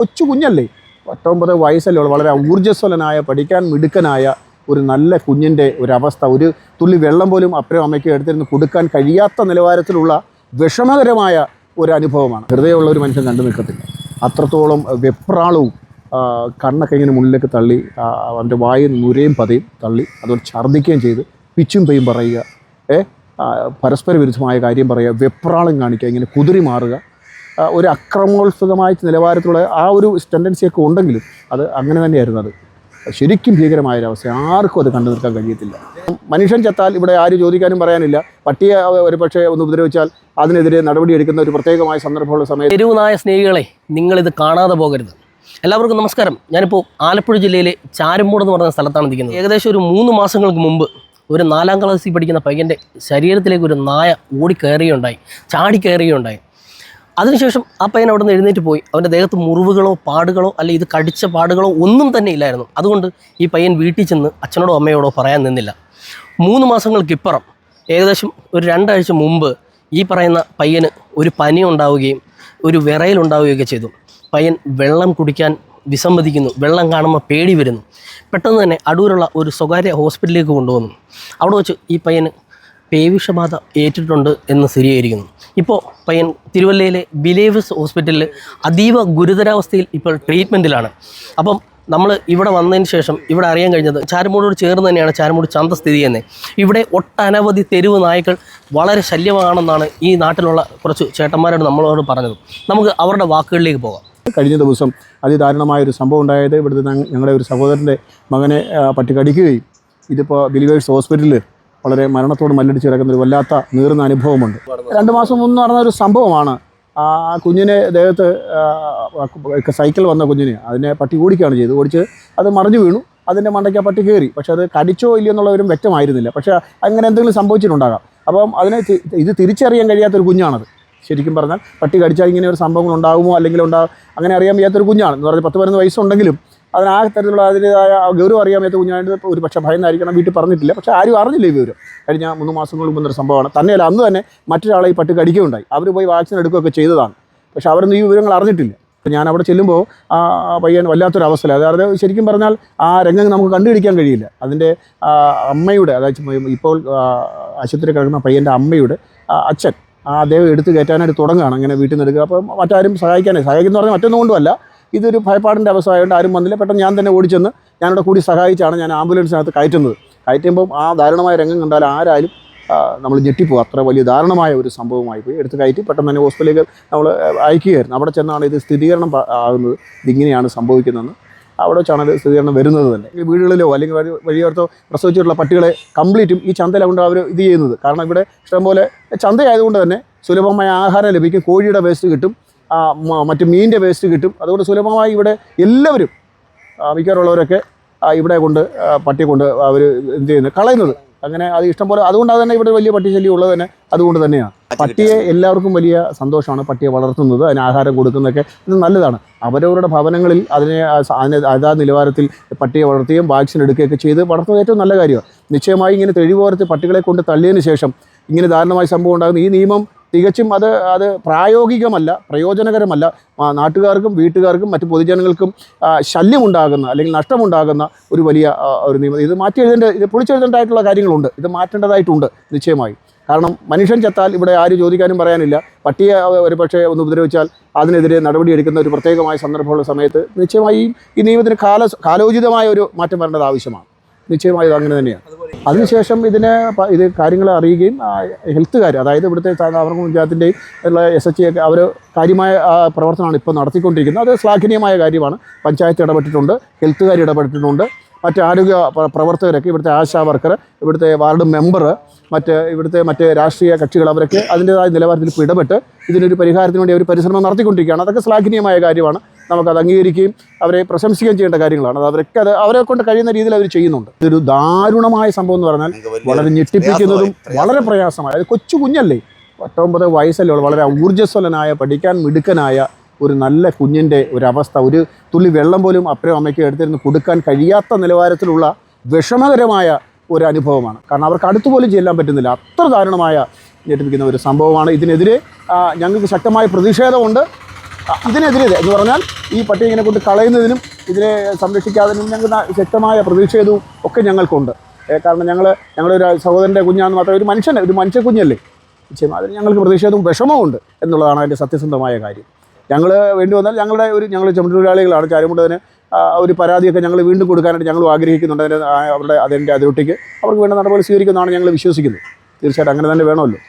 കൊച്ചു കുഞ്ഞല്ലേ പത്തൊമ്പത് വയസ്സല്ലേ ഉള്ളൂ. വളരെ ഊർജസ്വലനായ പഠിക്കാൻ മിടുക്കനായ ഒരു നല്ല കുഞ്ഞിന്റെ ഒരവസ്ഥ. ഒരു തുള്ളി വെള്ളം പോലും അപ്പനും അമ്മയ്ക്കും എടുത്തിരുന്ന് കൊടുക്കാൻ കഴിയാത്ത നിലവാരത്തിലുള്ള വിഷമകരമായ ഒരു അനുഭവമാണ് ഹൃദയമുള്ള ഒരു മനുഷ്യൻ കണ്ടു നിൽക്കത്തില്ല. അത്രത്തോളം വെപ്രാളവും കണ്ണൊക്കെ ഇങ്ങനെ മുന്നിലേക്ക് തള്ളി അവന്റെ വായിൽ നുരയും പതയും തള്ളി അതുകൊണ്ട് ഛർദ്ദിക്കുകയും ചെയ്ത് പിച്ചും പെയ്യും പറയുക. ഏ? പരസ്പര വിരുദ്ധമായ കാര്യം പറയുക. വെപ്രാളം കാണിക്കുക. ഇങ്ങനെ കുതിരി മാറുക. ഒരു അക്രമോത്സുകമായ നിലവാരത്തിലുള്ള ആ ഒരു ടെൻഡൻസിയൊക്കെ ഉണ്ടെങ്കിലും അത് അങ്ങനെ തന്നെയായിരുന്നു അത്. ശരിക്കും ഭീകരമായൊരവസ്ഥ ആർക്കും അത് കണ്ടു നിൽക്കാൻ കഴിയത്തില്ല. മനുഷ്യൻ ചത്താൽ ഇവിടെ ആരും ചോദിക്കാനും പറയാനില്ല. പട്ടിയെ ഒരു പക്ഷേ ഒന്ന് ഉപദ്രവിച്ചാൽ അതിനെതിരെ നടപടിയെടുക്കുന്ന ഒരു പ്രത്യേകമായ സന്ദർഭമുള്ള സമയത്ത് തെരുവുനായ സ്നേഹികളെ നിങ്ങളിത് കാണാതെ പോകരുത്. എല്ലാവർക്കും നമസ്കാരം. ഞാനിപ്പോൾ ആലപ്പുഴ ജില്ലയിലെ ചാരമ്പൂട് എന്ന് പറയുന്ന സ്ഥലത്താണ് നിൽക്കുന്നത്. ഏകദേശം ഒരു മൂന്ന് മാസങ്ങൾക്ക് മുമ്പ് ഒരു നാലാം ക്ലാസ്സിൽ പഠിക്കുന്ന പയ്യന്റെ ശരീരത്തിലേക്ക് ഒരു നായ ഓടിക്കയറുകയുണ്ടായി ചാടി കയറുകയുണ്ടായി അതിനുശേഷം ആ പയ്യൻ അവിടെ നിന്ന് എഴുന്നേറ്റ് പോയി. അവന്റെ ദേഹത്ത് മുറിവുകളോ പാടുകളോ അല്ലെ ഇത് കടിച്ച പാടുകളോ ഒന്നും തന്നെ ഇല്ലായിരുന്നു. അതുകൊണ്ട് ഈ പയ്യൻ വീട്ടിൽ ചെന്ന് അച്ഛനോടോ അമ്മയോടോ പറയാൻ നിന്നില്ല. മൂന്ന് മാസങ്ങൾക്കിപ്പുറം ഏകദേശം ഒരു രണ്ടാഴ്ച മുമ്പ് ഈ പറയുന്ന പയ്യന് ഒരു പനി ഉണ്ടാവുകയും ഒരു വിറയലുണ്ടാവുകയൊക്കെ ചെയ്തു. പയ്യൻ വെള്ളം കുടിക്കാൻ വിസമ്മതിക്കുന്നു. വെള്ളം കാണുമ്പോൾ പേടി വരുന്നു. പെട്ടെന്ന് തന്നെ അടൂരുള്ള ഒരു സ്വകാര്യ ഹോസ്പിറ്റലിലേക്ക് കൊണ്ടുവന്നു. അവിടെ വെച്ച് ഈ പയ്യന് പേവിഷബാധ ഏറ്റിട്ടുണ്ട് എന്ന് സ്ഥിരീകരിക്കുന്നു. ഇപ്പോൾ പയ്യൻ തിരുവല്ലയിലെ ബിലേവസ് ഹോസ്പിറ്റലിൽ അതീവ ഗുരുതരാവസ്ഥയിൽ ഇപ്പോൾ ട്രീറ്റ്മെന്റിലാണ് അപ്പം നമ്മൾ ഇവിടെ വന്നതിന് ശേഷം ഇവിടെ അറിയാൻ കഴിഞ്ഞത് ചാരമൂടോട് ചേർന്ന് തന്നെയാണ് ചാരമൂട് ചന്ത സ്ഥിതി ചെയ്യുന്നത്. ഇവിടെ ഒട്ടനവധി തെരുവ് നായ്ക്കൾ വളരെ ശല്യമാണെന്നാണ് ഈ നാട്ടിലുള്ള കുറച്ച് ചേട്ടന്മാരോട് നമ്മളോട് പറഞ്ഞത്. നമുക്ക് അവരുടെ വാക്കുകളിലേക്ക് പോകാം. കഴിഞ്ഞ ദിവസം അതിദാരുണമായ ഒരു സംഭവം ഉണ്ടായത് ഇവിടുത്തെ ഞങ്ങളുടെ ഒരു സഹോദരന്റെ മകനെ പട്ടി കടിക്കുകയും ഇതിപ്പോൾ ബിലിവേഴ്സ് ഹോസ്പിറ്റലിൽ വളരെ മരണത്തോട് മല്ലടിച്ച് കിടക്കുന്ന ഒരു വല്ലാത്ത നീറുന്ന അനുഭവമുണ്ട്. രണ്ട് മാസം മുമ്പ് നടന്ന ഒരു സംഭവമാണ്. ആ കുഞ്ഞിനെ ദേഹത്ത് സൈക്കിൾ വന്ന കുഞ്ഞിനെ അതിനെ പട്ടി ഓടിക്കുകയാണ് ചെയ്തത്. ഓടിച്ച് അത് മറിഞ്ഞു വീണു. അതിന്റെ മണ്ടയ്ക്ക് ആ പട്ടി കയറി. പക്ഷേ അത് കടിച്ചോ ഇല്ലയോ എന്നുള്ളവരും വ്യക്തമായിരുന്നില്ല. പക്ഷേ അങ്ങനെ എന്തെങ്കിലും സംഭവിച്ചിട്ടുണ്ടാകാം. അപ്പം അതിനെ ഇത് തിരിച്ചറിയാൻ കഴിയാത്തൊരു കുഞ്ഞാണത്. ശരിക്കും പറഞ്ഞാൽ പട്ടി കടിച്ചാൽ ഇങ്ങനെ ഒരു സംഭവങ്ങൾ ഉണ്ടാകുമോ? അല്ലെങ്കിൽ ഉണ്ടാകും അങ്ങനെ അറിയാൻ വയ്യാത്തൊരു കുഞ്ഞാണ്. എന്ന് പറഞ്ഞാൽ പത്ത് പതിനൊന്ന് വയസ്സുണ്ടെങ്കിലും അതിന് ആ തരത്തിലുള്ള അതിന്റെതായ ഗൗരവം അറിയാൻ വയ്യാത്ത കുഞ്ഞായിട്ട് ഒരു പക്ഷേ ഭയന്നായിരിക്കണം. വീട്ടിൽ പറഞ്ഞിട്ടില്ല. പക്ഷേ ആരും അറിഞ്ഞില്ല ഈ വിവരം. കഴിഞ്ഞ മൂന്ന് മാസങ്ങൾ മുമ്പ് ഒരു സംഭവമാണ്. തന്നെയല്ല അന്ന് തന്നെ മറ്റൊരാളെ ഈ പട്ടി കടിക്കുകയുണ്ടായി. അവർ പോയി വാക്സിൻ എടുക്കുകയൊക്കെ ചെയ്തതാണ്. പക്ഷേ അവരൊന്നും ഈ വിവരങ്ങൾ അറിഞ്ഞിട്ടില്ല. ഞാൻ അവിടെ ചെല്ലുമ്പോൾ ആ പയ്യൻ വല്ലാത്തൊരു അവസ്ഥ അതായത് ശരിക്കും പറഞ്ഞാൽ ആ രംഗം നമുക്ക് കണ്ടുപിടിക്കാൻ കഴിയില്ല. അതിന്റെ അമ്മയുടെ അതായത് ഇപ്പോൾ ആശുപത്രി കിടക്കുന്ന പയ്യന്റെ അമ്മയുടെ അച്ഛൻ ആ അദ്ദേഹം എടുത്ത് കയറ്റാനായിട്ട് തുടങ്ങുകയാണ്. അങ്ങനെ വീട്ടിൽ നിന്ന് എടുക്കുക. അപ്പം മറ്റാരും സഹായിക്കാനേ സഹായിക്കുന്ന പറഞ്ഞാൽ മറ്റൊന്നും കൊണ്ടുമല്ല. ഇതൊരു ഭയപ്പാടിന്റെ അവസ്ഥയായതുകൊണ്ട് ആരും വന്നില്ല. പെട്ടെന്ന് ഞാൻ തന്നെ ഓടിച്ചെന്ന് ഞാനിവിടെ കൂടി സഹായിച്ചാണ് ഞാൻ ആംബുലൻസിനകത്ത് കയറ്റുന്നത്. കയറ്റുമ്പം ആ ദാരുണമായ രംഗം കണ്ടാൽ ആരായാലും നമ്മൾ ഞെട്ടിപ്പോകും. അത്ര വലിയ ദാരുണമായ ഒരു സംഭവമായി പോയി. എടുത്ത് കയറ്റി പെട്ടെന്ന് തന്നെ ഹോസ്പിറ്റലിലേക്ക് നമ്മൾ അയക്കുകയായിരുന്നു. അവിടെ ചെന്നാണ് ഇത് സ്ഥിരീകരണം ആകുന്നത്. ഇതിങ്ങനെയാണ് സംഭവിക്കുന്നതെന്ന് അവിടെ വെച്ചാണ് സ്ഥിതി സ്ഥിരീകരണം വരുന്നത് തന്നെ. വീടുകളിലോ അല്ലെങ്കിൽ വഴി വഴിയോർത്തോ പ്രസവിച്ചിട്ടുള്ള പട്ടികളെ കംപ്ലീറ്റും ഈ ചന്തയിലാണ് അവർ ഇത് ചെയ്യുന്നത്. കാരണം ഇവിടെ ഇഷ്ടംപോലെ ചന്തയായതുകൊണ്ട് തന്നെ സുലഭമായ ആഹാരം ലഭിക്കും കോഴിയുടെ വേസ്റ്റ് കിട്ടും മറ്റ് മീനിന്റെ വേസ്റ്റ് കിട്ടും. അതുകൊണ്ട് സുലഭമായി ഇവിടെ എല്ലാവരും മിക്കവാറുള്ളവരൊക്കെ ഇവിടെ കൊണ്ട് പട്ടിയെ കൊണ്ട് അവർ എന്ത് ചെയ്യുന്നത് കളയുന്നത്. അങ്ങനെ അത് ഇഷ്ടംപോലെ അതുകൊണ്ടാണ് തന്നെ ഇവിടെ വലിയ പട്ടി ശല്യം ഉള്ളത് തന്നെ അതുകൊണ്ട് തന്നെയാണ്. പട്ടിയെ എല്ലാവർക്കും വലിയ സന്തോഷമാണ് പട്ടിയെ വളർത്തുന്നത് അതിന് ആഹാരം കൊടുക്കുന്നതൊക്കെ ഇത് നല്ലതാണ്. അവരവരുടെ ഭവനങ്ങളിൽ അതിനെ അതിന് അതാ നിലവാരത്തിൽ പട്ടിയെ വളർത്തുകയും വാക്സിൻ എടുക്കുകയൊക്കെ ചെയ്ത് വളർത്തുന്നത് ഏറ്റവും നല്ല കാര്യമാണ്. നിശ്ചയമായി ഇങ്ങനെ തെഴിവോരത്ത് പട്ടികളെ കൊണ്ട് തള്ളിയതിന് ശേഷം ഇങ്ങനെ ദാരുണമായ സംഭവം ഉണ്ടാകുന്ന. ഈ നിയമം തികച്ചും അത് അത് പ്രായോഗികമല്ല പ്രയോജനകരമല്ല. നാട്ടുകാർക്കും വീട്ടുകാർക്കും മറ്റ് പൊതുജനങ്ങൾക്കും ശല്യമുണ്ടാകുന്ന അല്ലെങ്കിൽ നഷ്ടമുണ്ടാകുന്ന ഒരു വലിയ ഒരു നിയമം. ഇത് മാറ്റി എഴുതേണ്ട ഇത് പൊളിച്ചെഴുതേണ്ടതായിട്ടുള്ള കാര്യങ്ങളുണ്ട്. ഇത് മാറ്റേണ്ടതായിട്ടുണ്ട് നിശ്ചയമായി. കാരണം മനുഷ്യൻ ചത്താൽ ഇവിടെ ആരും ചോദിക്കാനും പറയാനില്ല. പട്ടിയെ ഒരു പക്ഷേ ഒന്ന് ഉപദ്രവിച്ചാൽ അതിനെതിരെ നടപടിയെടുക്കുന്ന ഒരു പ്രത്യേകമായ സന്ദർഭമുള്ള സമയത്ത് നിശ്ചയമായും ഈ നിയമത്തിന് കാല കാലോചിതമായ ഒരു മാറ്റം വരേണ്ടത് ആവശ്യമാണ്. നിശ്ചയമായും അങ്ങനെ തന്നെയാണ്. അതിനുശേഷം ഇതിനെ ഇത് കാര്യങ്ങളെ അറിയുകയും ഹെൽത്തുകാർ അതായത് ഇവിടുത്തെ താമരകുളം പഞ്ചായത്തിന്റെയും ഉള്ള എസ് എച്ച് ഒക്കെ അവർ കാര്യമായ പ്രവർത്തനമാണ് ഇപ്പോൾ നടത്തിക്കൊണ്ടിരിക്കുന്നത്. അത് ശ്ലാഘനീയമായ കാര്യമാണ്. പഞ്ചായത്ത് ഇടപെട്ടിട്ടുണ്ട് ഹെൽത്തുകാർ ഇടപെട്ടിട്ടുണ്ട്. മറ്റ് ആരോഗ്യ പ്ര- പ്രവർത്തകരൊക്കെ ഇവിടുത്തെ ആശാ വർക്കർ ഇവിടുത്തെ വാർഡ് മെമ്പർ മറ്റ് ഇവിടുത്തെ മറ്റ് രാഷ്ട്രീയ കക്ഷികൾ അവരൊക്കെ അതിന്റേതായ നിലവാരത്തിൽ ഇപ്പോൾ ഇടപെട്ട് ഇതിനൊരു പരിഹാരത്തിന് വേണ്ടി അവർ പരിശ്രമം നടത്തിക്കൊണ്ടിരിക്കുകയാണ്. അതൊക്കെ ശ്ലാഘനീയമായ കാര്യമാണ്. നമുക്കത് അംഗീകരിക്കുകയും അവരെ പ്രശംസിക്കുകയും ചെയ്യേണ്ട കാര്യങ്ങളാണ്. അത് അവരൊക്കെ അത് അവരെ കൊണ്ട് കഴിയുന്ന രീതിയിൽ അവർ ചെയ്യുന്നുണ്ട്. ഇതൊരു ദാരുണമായ സംഭവം എന്ന് പറഞ്ഞാൽ വളരെ ഞെട്ടിപ്പിക്കുന്നതും വളരെ പ്രയാസമായ അത് കൊച്ചു കുഞ്ഞല്ലേ? പത്തൊമ്പത് വയസ്സല്ലേ വളരെ ഊർജസ്വലനായ പഠിക്കാൻ മിടുക്കനായ ഒരു നല്ല കുഞ്ഞിന്റെ ഒരവസ്ഥ ഒരു തുള്ളി വെള്ളം പോലും അപ്പനും അമ്മയ്ക്ക് എടുത്തിരുന്ന് കൊടുക്കാൻ കഴിയാത്ത നിലവാരത്തിലുള്ള വിഷമകരമായ ഒരു അനുഭവമാണ്. കാരണം അവർക്ക് അടുത്തുപോലും ചെല്ലാൻ പറ്റുന്നില്ല. അത്ര ദാരുണമായ ഞെട്ടിപ്പിക്കുന്ന ഒരു സംഭവമാണ്. ഇതിനെതിരെ ഞങ്ങൾക്ക് ശക്തമായ പ്രതിഷേധമുണ്ട്. ഇതിനെതിരെ എന്ന് പറഞ്ഞാൽ ഈ പട്ടി ഇങ്ങനെ കൊണ്ട് കളയുന്നതിനും ഇതിനെ സംരക്ഷിക്കാതിനും ഞങ്ങൾക്ക് ശക്തമായ പ്രതിഷേധവും ഒക്കെ ഞങ്ങൾക്കുണ്ട്. കാരണം ഞങ്ങൾ ഞങ്ങളുടെ ഒരു സഹോദരന്റെ കുഞ്ഞാന്ന് മാത്രം ഒരു മനുഷ്യൻ ഒരു മനുഷ്യ കുഞ്ഞല്ലേ നിശ്ചയം അതിന് ഞങ്ങൾക്ക് പ്രതിഷേധവും വിഷമവും ഉണ്ട് എന്നുള്ളതാണ് അതിന്റെ സത്യസന്ധമായ കാര്യം. ഞങ്ങൾ വേണ്ടി വന്നാൽ ഞങ്ങളുടെ ഒരു ഞങ്ങൾ ചുമട്ടുതൊഴിലാളികളാണ്. ചാരുമുണ്ടതിന് ഒരു പരാതിയൊക്കെ ഞങ്ങൾ വീണ്ടും കൊടുക്കാനായിട്ട് ഞങ്ങളും ആഗ്രഹിക്കുന്നുണ്ട്. ആ, അവരുടെ അതിന്റെ അതിരൊട്ടിക്ക് അവർക്ക് വേണ്ട നടപടി സ്വീകരിക്കുന്നതാണ് ഞങ്ങൾ വിശ്വസിക്കുന്നത്. തീർച്ചയായിട്ടും അങ്ങനെ തന്നെ വേണമല്ലോ.